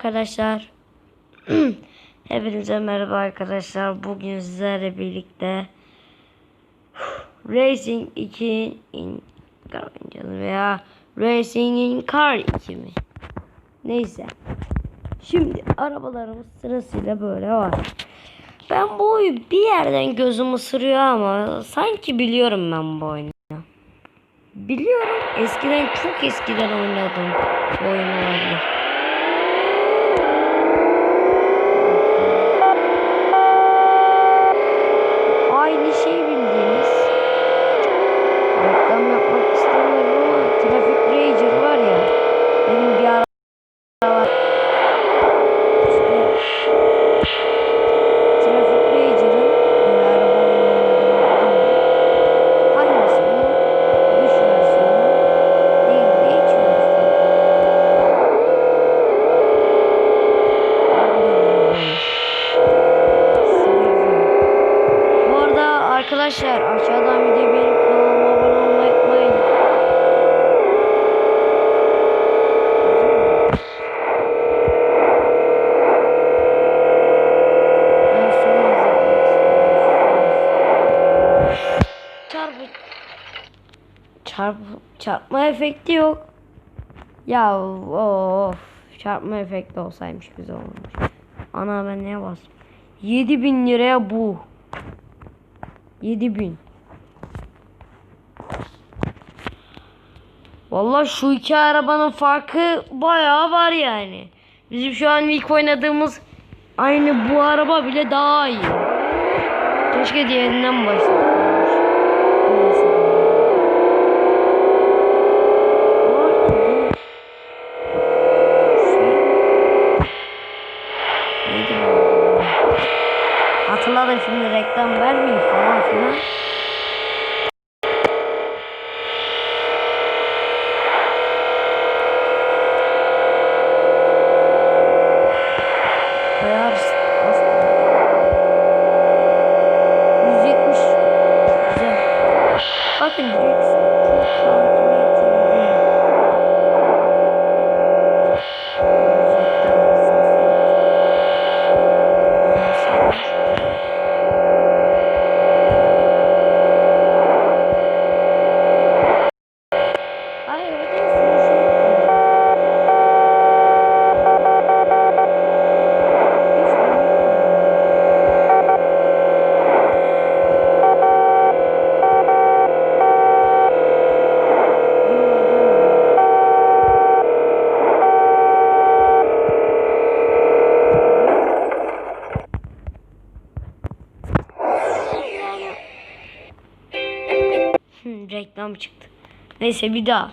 arkadaşlar. Hepinize merhaba arkadaşlar. Bugün sizlerle birlikte Racing 2 in Car oynayacağız veya Racing in Car 2 mi? Neyse. Şimdi arabalarımız sırasıyla böyle var. Ben bu oyunu bir yerden gözüm ısırıyor ama sanki biliyorum ben bu oyunu. Biliyorum eskiden çok eskiden oynadım bu oyunu. Çarpı çarpma efekti yok. Ya of çarpma efekti olsaymış güzel olmuş. Ana ben neye bastım? 7000 liraya bu. 7000. Vallahi şu iki arabanın farkı bayağı var yani. Bizim şu an ilk oynadığımız aynı bu araba bile daha iyi. Keşke diğerinden başlasaymış. Bu? Hatırladım şimdi reklam vermeyeyim falan filan. Bayağı aslında. 170 güzel. Bakın direksiyon çok hakimiyetli reklam çıktı. Neyse bir daha.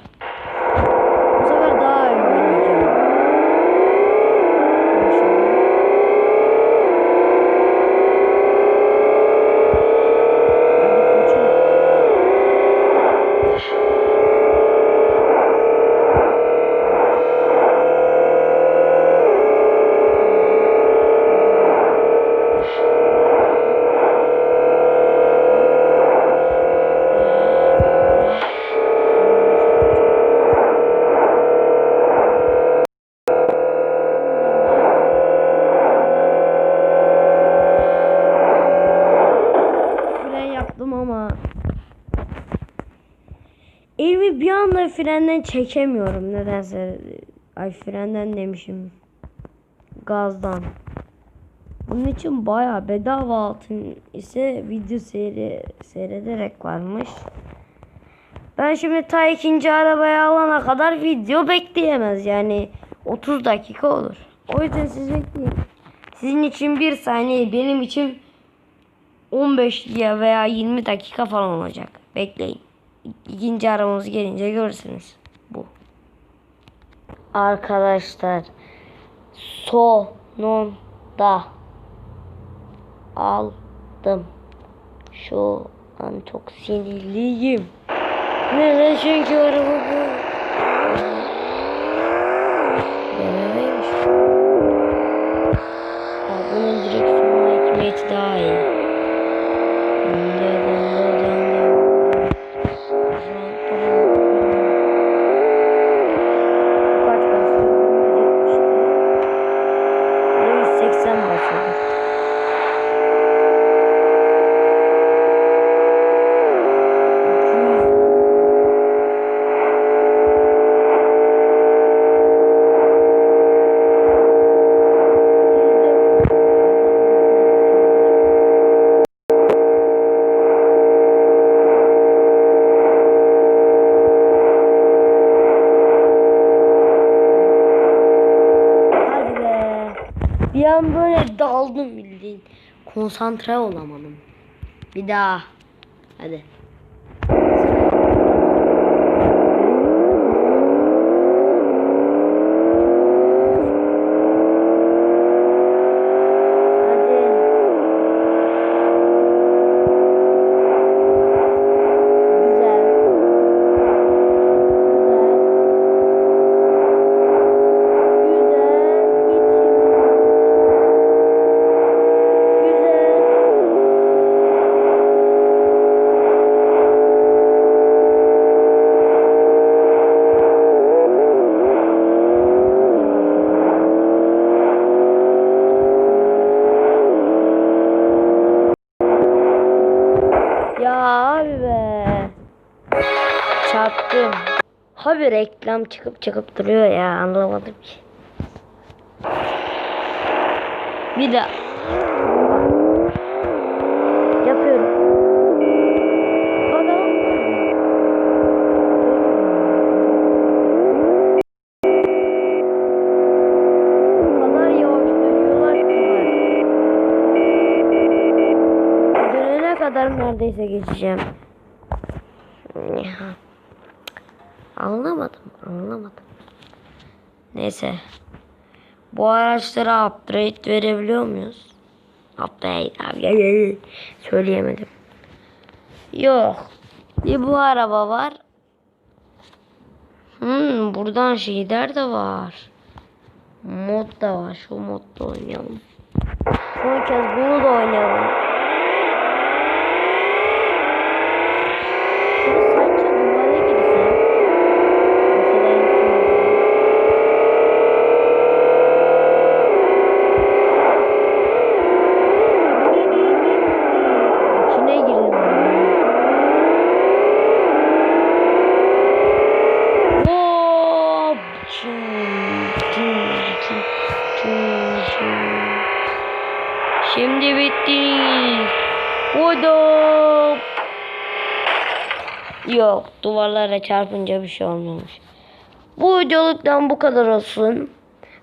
Elimi bir anda frenden çekemiyorum nedense. Ay frenden demişim. Gazdan. Bunun için bayağı bedava altın ise video seyri, seyrederek varmış. Ben şimdi ta ikinci arabayı alana kadar video bekleyemez. Yani 30 dakika olur. O yüzden siz bekleyin. Sizin için bir saniye benim için 15 ya veya 20 dakika falan olacak. Bekleyin. İkinci aramız gelince görürsünüz. Bu. Arkadaşlar sonunda aldım. Şu an çok sinirliyim. Neden çünkü araba bu. Bunun direksiyon hakimiyeti daha Bir an böyle daldım bildiğin. Konsantre olamadım. Bir daha. Hadi. Hadi. Güzel. Güzel. Güzel. Güzel. Ya abi be. Çarptım. Abi reklam çıkıp çıkıp duruyor ya anlamadım ki. Bir daha. Yapıyorum. Kadar neredeyse geçeceğim. Anlamadım, anlamadım. Neyse. Bu araçlara upgrade verebiliyor muyuz? Upgrade. Söyleyemedim. Yok. Bir bu araba var. Hmm, buradan şeyler de var. Mod da var. Şu modda oynayalım. Son kez bunu da oynayalım. Yok duvarlara çarpınca bir şey olmamış. Bu videoluktan bu kadar olsun.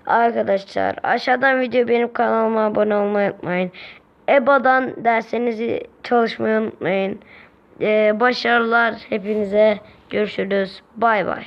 Arkadaşlar aşağıdan video benim kanalıma abone olmayı unutmayın. EBA'dan dersenizi çalışmayı unutmayın. Ee, başarılar hepinize. Görüşürüz. Bay bay.